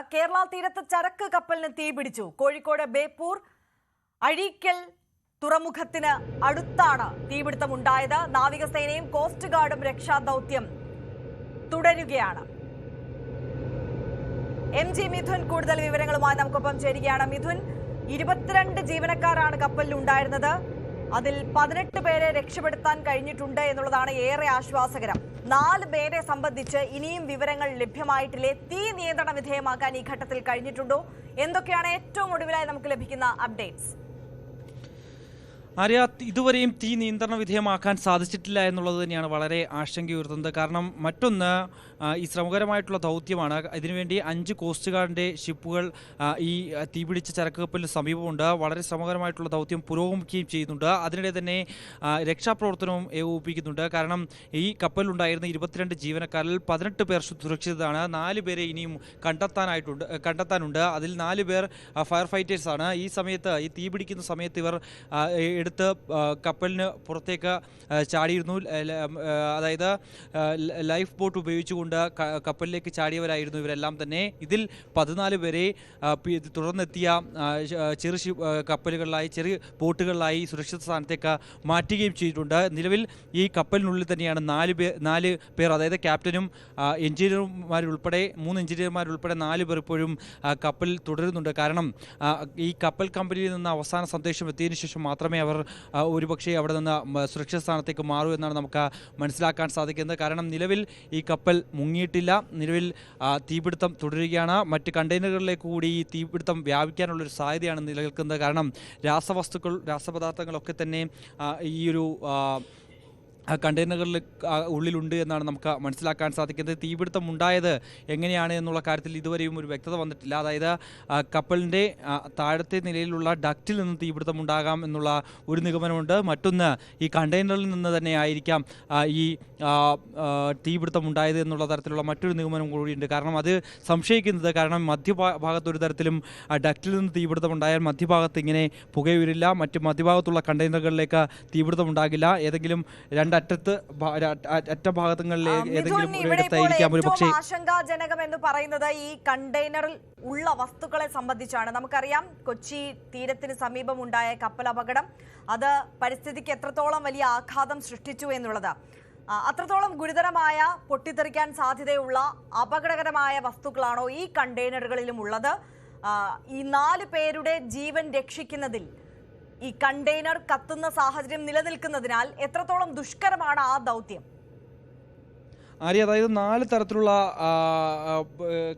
കേരള തീരത്ത് ചരക്ക് കപ്പലിന് തീപിടിച്ചു കോഴിക്കോട് ബേപ്പൂർ അഴീക്കൽ തുറമുഖത്തിന് അടുത്താണ് തീപിടുത്തം ഉണ്ടായത്. നാവികസേനയും കോസ്റ്റ് ഗാർഡും രക്ഷാദൌത്യം തുടരുകയാണ്. എം ജി മിഥുൻ കൂടുതൽ വിവരങ്ങളുമായി നമുക്കൊപ്പം ചേരുകയാണ്. മിഥുൻ ഇരുപത്തിരണ്ട് ജീവനക്കാരാണ് കപ്പലിൽ ഉണ്ടായിരുന്നത്. അതിൽ പതിനെട്ട് പേരെ രക്ഷപ്പെടുത്താൻ കഴിഞ്ഞിട്ടുണ്ട് എന്നുള്ളതാണ് ഏറെ ആശ്വാസകരം. നാല് പേരെ സംബന്ധിച്ച് ഇനിയും വിവരങ്ങൾ ലഭ്യമായിട്ടില്ലേ? തീ നിയന്ത്രണ വിധേയമാക്കാൻ ഈ ഘട്ടത്തിൽ കഴിഞ്ഞിട്ടുണ്ടോ? എന്തൊക്കെയാണ് ഏറ്റവും ഒടുവിലായി നമുക്ക് ലഭിക്കുന്ന അപ്ഡേറ്റ്സ് ആര്യ ഇതുവരെയും തീ നിയന്ത്രണ വിധേയമാക്കാൻ സാധിച്ചിട്ടില്ല എന്നുള്ളത് തന്നെയാണ് വളരെ ആശങ്കയുയർത്തുന്നത് കാരണം മറ്റൊന്ന് ഈ ശ്രമകരമായിട്ടുള്ള ദൗത്യമാണ്. ഇതിനുവേണ്ടി അഞ്ച് കോസ്റ്റ് ഗാർഡിന്റെ ഷിപ്പുകൾ ഈ തീപിടിച്ച ചരക്ക് കപ്പലിന് സമീപമുണ്ട്. വളരെ ശ്രമകരമായിട്ടുള്ള ദൗത്യം പുരോഗമിക്കുകയും ചെയ്യുന്നുണ്ട്. അതിനിടെ തന്നെ രക്ഷാപ്രവർത്തനവും ഏകോപിപ്പിക്കുന്നുണ്ട്. കാരണം ഈ കപ്പലിലുണ്ടായിരുന്ന ഇരുപത്തിരണ്ട് ജീവനക്കാരിൽ പതിനെട്ട് പേർ സുരക്ഷിതരാണ്. നാല് പേരെ ഇനിയും കണ്ടെത്താനായിട്ടുണ്ട് കണ്ടെത്താനുണ്ട്. അതിൽ നാല് പേർ ഫയർ ഫൈറ്റേഴ്സാണ്. ഈ സമയത്ത് ഈ തീപിടിക്കുന്ന സമയത്ത് ഇവർ എടുത്ത് കപ്പലിന് പുറത്തേക്ക് ചാടിയിരുന്നു. അതായത് ലൈഫ് ബോട്ട് ഉപയോഗിച്ചുകൊണ്ട് കപ്പലിലേക്ക് ചാടിയവരായിരുന്നു ഇവരെല്ലാം തന്നെ. ഇതിൽ പതിനാല് പേരെ തുടർന്നെത്തിയ ചെറു കപ്പലുകളിലായി ചെറിയ ബോട്ടുകളിലായി സുരക്ഷിത സ്ഥാനത്തേക്ക് മാറ്റുകയും ചെയ്തിട്ടുണ്ട്. നിലവിൽ ഈ കപ്പലിനുള്ളിൽ തന്നെയാണ് നാല് പേർ നാല് പേർ അതായത് ക്യാപ്റ്റനും എഞ്ചിനീയർമാരുൾപ്പെടെ മൂന്ന് എഞ്ചിനീയർമാരുൾപ്പെടെ നാല് പേർ ഇപ്പോഴും കപ്പൽ തുടരുന്നുണ്ട്. കാരണം ഈ കപ്പൽ കമ്പനിയിൽ നിന്ന് അവസാന സന്ദേശം എത്തിയതിനു ശേഷം മാത്രമേ അവർ ഒരുപക്ഷേ അവിടെ നിന്ന് സുരക്ഷിത സ്ഥാനത്തേക്ക് മാറൂ എന്നാണ് നമുക്ക് മനസ്സിലാക്കാൻ സാധിക്കുന്നത്. കാരണം നിലവിൽ ഈ കപ്പൽ മുങ്ങിയിട്ടില്ല. നിലവിൽ തീപിടുത്തം തുടരുകയാണ്. മറ്റ് കണ്ടെയ്നറുകളിലേക്ക് കൂടി ഈ തീപിടുത്തം വ്യാപിക്കാനുള്ളൊരു സാധ്യതയാണ് നിലനിൽക്കുന്നത്. കാരണം രാസവസ്തുക്കൾ രാസപദാർത്ഥങ്ങളൊക്കെ തന്നെ ഈ ഒരു കണ്ടെയ്നറുകളിൽ ഉള്ളിലുണ്ട് എന്നാണ് നമുക്ക് മനസ്സിലാക്കാൻ സാധിക്കുന്നത്. തീപിടുത്തം ഉണ്ടായത് എങ്ങനെയാണ് എന്നുള്ള കാര്യത്തിൽ ഇതുവരെയും ഒരു വ്യക്തത വന്നിട്ടില്ല. അതായത് കപ്പലിന്റെ താഴത്തെ നിലയിലുള്ള ഡക്റ്റിൽ നിന്ന് തീപിടുത്തം ഉണ്ടാകാം എന്നുള്ള ഒരു നിഗമനമുണ്ട്. മറ്റൊന്ന് ഈ കണ്ടെയ്നറിൽ നിന്ന് തന്നെ ആയിരിക്കാം ഈ തീപിടുത്തം ഉണ്ടായത് എന്നുള്ള തരത്തിലുള്ള മറ്റൊരു നിഗമനം കൂടിയുണ്ട്. കാരണം അത് സംശയിക്കുന്നത് കാരണം മധ്യഭാഗത്ത് ഒരു തരത്തിലും ഡക്റ്റിൽ നിന്ന് തീപിടുത്തം ഉണ്ടായാൽ മധ്യഭാഗത്ത് ഇങ്ങനെ പുകയുരില്ല. മറ്റ് മധ്യഭാഗത്തുള്ള കണ്ടെയ്നറുകളിലേക്ക് തീപിടുത്തം ഉണ്ടാകില്ല. ഏതെങ്കിലും രണ്ടറ്റത്ത് ഭാ- അറ്റത്ത് അറ്റ ഭാഗങ്ങളിലേക്ക് ഏതെങ്കിലും ഒരിടത്തായിരിക്കാം ഒരു പക്ഷേ ആശങ്കാജനകം എന്ന് പറയുന്നത് ഈ കണ്ടെയ്നറിൽ ഉള്ള വസ്തുക്കളെ സംബന്ധിച്ചാണ്. നമുക്കറിയാം കൊച്ചി തീരത്തിന് സമീപം ഉണ്ടായ കപ്പൽ അപകടം. അത് പരിസ്ഥിതിക്ക് എത്രത്തോളം വലിയ ആഘാതം സൃഷ്ടിച്ചു എന്നുള്ളത്. അത്രത്തോളം ഗുരുതരമായ പൊട്ടിത്തെറിക്കാൻ സാധ്യതയുള്ള അപകടകരമായ വസ്തുക്കളാണോ ഈ കണ്ടെയ്നറുകളിലും ഉള്ളത്? ഈ നാല് പേരുടെ ജീവൻ രക്ഷിക്കുന്നതിൽ ഈ കണ്ടെയ്നർ കത്തുന്ന സാഹചര്യം നിലനിൽക്കുന്നതിനാൽ എത്രത്തോളം ദുഷ്കരമാണ് ആ ദൗത്യം? ആര്യ അതായത് നാല് തരത്തിലുള്ള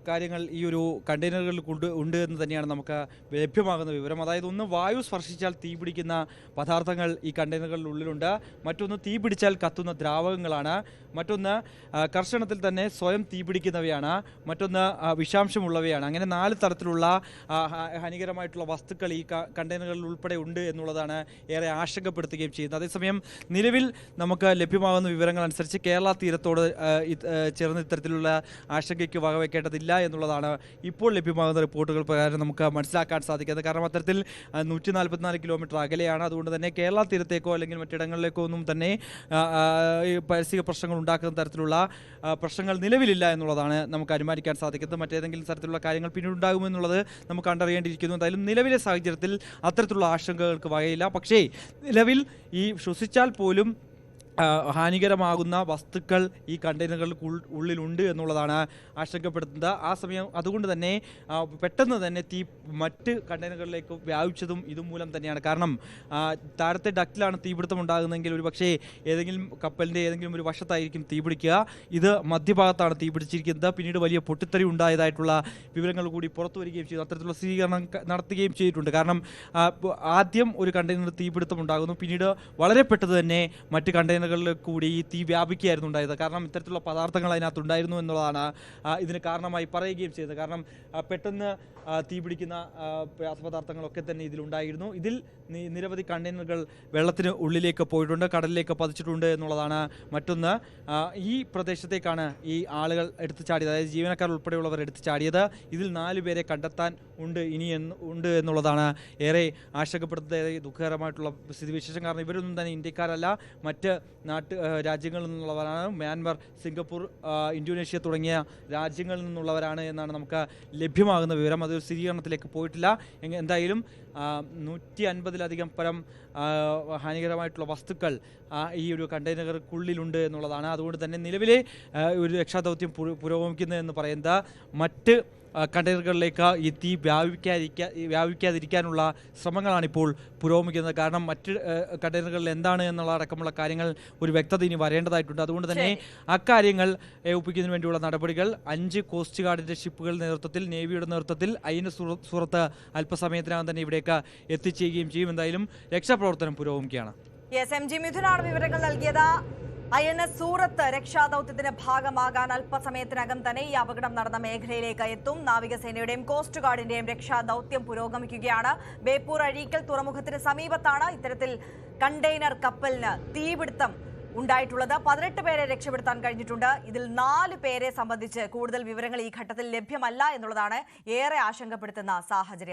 കാര്യങ്ങൾ ഈ ഒരു കണ്ടെയ്നറുകളിൽ കൊണ്ട് ഉണ്ട് എന്ന് തന്നെയാണ് നമുക്ക് ലഭ്യമാകുന്ന വിവരം. അതായത് ഒന്ന് വായു സ്പർശിച്ചാൽ തീ പിടിക്കുന്ന പദാർത്ഥങ്ങൾ ഈ കണ്ടെയ്നറുകളിൽ ഉള്ളിലുണ്ട്. മറ്റൊന്ന് തീ പിടിച്ചാൽ കത്തുന്ന ദ്രാവകങ്ങളാണ്. മറ്റൊന്ന് കർഷണത്തിൽ തന്നെ സ്വയം തീ പിടിക്കുന്നവയാണ്. മറ്റൊന്ന് വിഷാംശമുള്ളവയാണ്. അങ്ങനെ നാല് തരത്തിലുള്ള ഹാനികരമായിട്ടുള്ള വസ്തുക്കൾ ഈ കണ്ടെയ്നറുകളിൽ ഉൾപ്പെടെ ഉണ്ട് എന്നുള്ളതാണ് ഏറെ ആശങ്കപ്പെടുത്തുകയും ചെയ്യുന്നത്. അതേസമയം നിലവിൽ നമുക്ക് ലഭ്യമാകുന്ന വിവരങ്ങൾ അനുസരിച്ച് കേരള തീരത്തോട് ചേർന്ന് ഇത്തരത്തിലുള്ള ആശങ്കയ്ക്ക് വകവെക്കേണ്ടതില്ല എന്നുള്ളതാണ് ഇപ്പോൾ ലഭ്യമാകുന്ന റിപ്പോർട്ടുകൾ പ്രകാരം നമുക്ക് മനസ്സിലാക്കാൻ സാധിക്കുന്നത്. കാരണം അത്തരത്തിൽ നൂറ്റി നാൽപ്പത്തിനാല് കിലോമീറ്റർ അകലെയാണ്. അതുകൊണ്ട് തന്നെ കേരള തീരത്തേക്കോ അല്ലെങ്കിൽ മറ്റിടങ്ങളിലേക്കോ ഒന്നും തന്നെ പരിസ്ഥിതി പ്രശ്നങ്ങൾ ഉണ്ടാക്കുന്ന തരത്തിലുള്ള പ്രശ്നങ്ങൾ നിലവിലില്ല എന്നുള്ളതാണ് നമുക്ക് അനുമാനിക്കാൻ സാധിക്കുന്നത്. മറ്റേതെങ്കിലും തരത്തിലുള്ള കാര്യങ്ങൾ പിന്നീട് ഉണ്ടാകുമെന്നുള്ളത് നമുക്ക് കണ്ടറിയേണ്ടിയിരിക്കുന്നു. എന്തായാലും നിലവിലെ സാഹചര്യത്തിൽ അത്തരത്തിലുള്ള ആശങ്കകൾക്ക് വകയില്ല. പക്ഷേ നിലവിൽ ഈ ശ്വസിച്ചാൽ പോലും ഹാനികരമാകുന്ന വസ്തുക്കൾ ഈ കണ്ടെയ്നറുകൾക്ക് ഉൾ- ഉള്ളിലുണ്ട് എന്നുള്ളതാണ് ആശങ്കപ്പെടുത്തുന്നത്. ആ സമയം അതുകൊണ്ട് തന്നെ പെട്ടെന്ന് തന്നെ തീ മറ്റ് കണ്ടെയ്നറുകളിലേക്ക് വ്യാപിച്ചതും ഇതുമൂലം തന്നെയാണ്. കാരണം താഴത്തെ ഡക്റ്റിലാണ് തീപിടുത്തം ഉണ്ടാകുന്നതെങ്കിൽ ഒരു പക്ഷേ ഏതെങ്കിലും കപ്പലിന്റെ ഏതെങ്കിലും ഒരു വശത്തായിരിക്കും തീപിടിക്കുക ഇത് മധ്യഭാഗത്താണ് തീപിടിച്ചിരിക്കുന്നത് പിന്നീട് വലിയ പൊട്ടിത്തെറി ഉണ്ടായതായിട്ടുള്ള വിവരങ്ങൾ കൂടി പുറത്തു വരികയും ചെയ്തു. അത്തരത്തിലുള്ള സ്ഥിരീകരണം നടത്തുകയും ചെയ്തിട്ടുണ്ട്. കാരണം ആദ്യം ഒരു കണ്ടെയ്നർ തീപിടുത്തം ഉണ്ടാകുന്നു. പിന്നീട് വളരെ പെട്ടെന്ന് തന്നെ മറ്റ് കണ്ടെയ്നറുകളിൽ കൂടി ഈ തീ വ്യാപിക്കുകയായിരുന്നു ഉണ്ടായത്. കാരണം ഇത്തരത്തിലുള്ള പദാർത്ഥങ്ങൾ അതിനകത്ത് ഉണ്ടായിരുന്നു എന്നുള്ളതാണ് ഇതിന് കാരണമായി പറയുകയും ചെയ്തത്. കാരണം പെട്ടെന്ന് തീ പിടിക്കുന്ന രാസപദാർത്ഥങ്ങളൊക്കെ തന്നെ ഇതിലുണ്ടായിരുന്നു. ഇതിൽ നിരവധി കണ്ടെയ്നറുകൾ വെള്ളത്തിന് ഉള്ളിലേക്ക് പോയിട്ടുണ്ട് കടലിലേക്ക് പതിച്ചിട്ടുണ്ട് എന്നുള്ളതാണ് മറ്റൊന്ന്. ഈ പ്രദേശത്തേക്കാണ് ഈ ആളുകൾ എടുത്തു ചാടിയത്. അതായത് ജീവനക്കാർ ഉൾപ്പെടെയുള്ളവർ എടുത്തു ചാടിയത്. ഇതിൽ നാല് പേരെ കണ്ടെത്താൻ ഉണ്ട് ഇനി ഉണ്ട് എന്നുള്ളതാണ് ഏറെ ആശങ്കപ്പെടുത്തുന്ന ഏറെ ദുഃഖകരമായിട്ടുള്ള സ്ഥിതിവിശേഷം. കാരണം ഇവരൊന്നും തന്നെ ഇന്ത്യക്കാരല്ല. മറ്റ് നാട്ട് രാജ്യങ്ങളിൽ നിന്നുള്ളവരാണ്. മ്യാൻമാർ സിംഗപ്പൂർ ഇന്തോനേഷ്യ തുടങ്ങിയ രാജ്യങ്ങളിൽ നിന്നുള്ളവരാണ് എന്നാണ് നമുക്ക് ലഭ്യമാകുന്ന വിവരം. അത് സ്ഥിരീകരണത്തിലേക്ക് പോയിട്ടില്ല. എന്തായാലും നൂറ്റി അൻപതിലധികം പരം ഹാനികരമായിട്ടുള്ള വസ്തുക്കൾ ഈ ഒരു കണ്ടെയ്നറുകൾക്കുള്ളിലുണ്ട് എന്നുള്ളതാണ്. അതുകൊണ്ട് തന്നെ നിലവിലെ ഒരു രക്ഷാദൗത്യം പുര- പുരോഗമിക്കുന്നതെന്ന് പറയുന്നത് മറ്റ് കണ്ടെയ്നറുകളിലേക്ക് ഈ തീ വ്യാപിക്കാതിരിക്കാ വ്യാപിക്കാതിരിക്കാനുള്ള ശ്രമങ്ങളാണിപ്പോൾ പുരോഗമിക്കുന്നത്. കാരണം മറ്റ് കണ്ടെയ്നറുകളിൽ എന്താണ് എന്നുള്ള അടക്കമുള്ള കാര്യങ്ങൾ ഒരു വ്യക്തത ഇനി വരേണ്ടതായിട്ടുണ്ട്. അതുകൊണ്ട് തന്നെ അക്കാര്യങ്ങൾ ഏൽപ്പിക്കുന്നതിന് വേണ്ടിയുള്ള നടപടികൾ അഞ്ച് കോസ്റ്റ് ഗാർഡിന്റെ ഷിപ്പുകളുടെ നേതൃത്വത്തിൽ നേവിയുടെ നേതൃത്വത്തിൽ ഐന സുറത്ത് അല്പസമയത്തിനകം തന്നെ ഇവിടേക്ക് എത്തിച്ചേരുകയും ചെയ്യും. എന്തായാലും രക്ഷാപ്രവർത്തനം പുരോഗമിക്കുകയാണ്. യെസ് എം ജി മിഥുനാണ് വിവരങ്ങൾ നൽകിയത്. ഐ എൻ എസ് സൂറത്ത് രക്ഷാദൌത്യത്തിന്റെ ഭാഗമാകാൻ അല്പസമയത്തിനകം തന്നെ ഈ അപകടം നടന്ന മേഖലയിലേക്ക് എത്തും. നാവികസേനയുടെയും കോസ്റ്റ് ഗാർഡിന്റെയും രക്ഷാദൌത്യം പുരോഗമിക്കുകയാണ്. ബേപ്പൂർ അഴീക്കൽ തുറമുഖത്തിന് സമീപത്താണ് ഇത്തരത്തിൽ കണ്ടെയ്നർ കപ്പലിന് തീപിടുത്തം ഉണ്ടായിട്ടുള്ളത്. പതിനെട്ട് പേരെ രക്ഷപ്പെടുത്താൻ കഴിഞ്ഞിട്ടുണ്ട്. ഇതിൽ നാല് പേരെ സംബന്ധിച്ച് കൂടുതൽ വിവരങ്ങൾ ഈ ഘട്ടത്തിൽ ലഭ്യമല്ല എന്നുള്ളതാണ് ഏറെ ആശങ്കപ്പെടുത്തുന്ന സാഹചര്യം.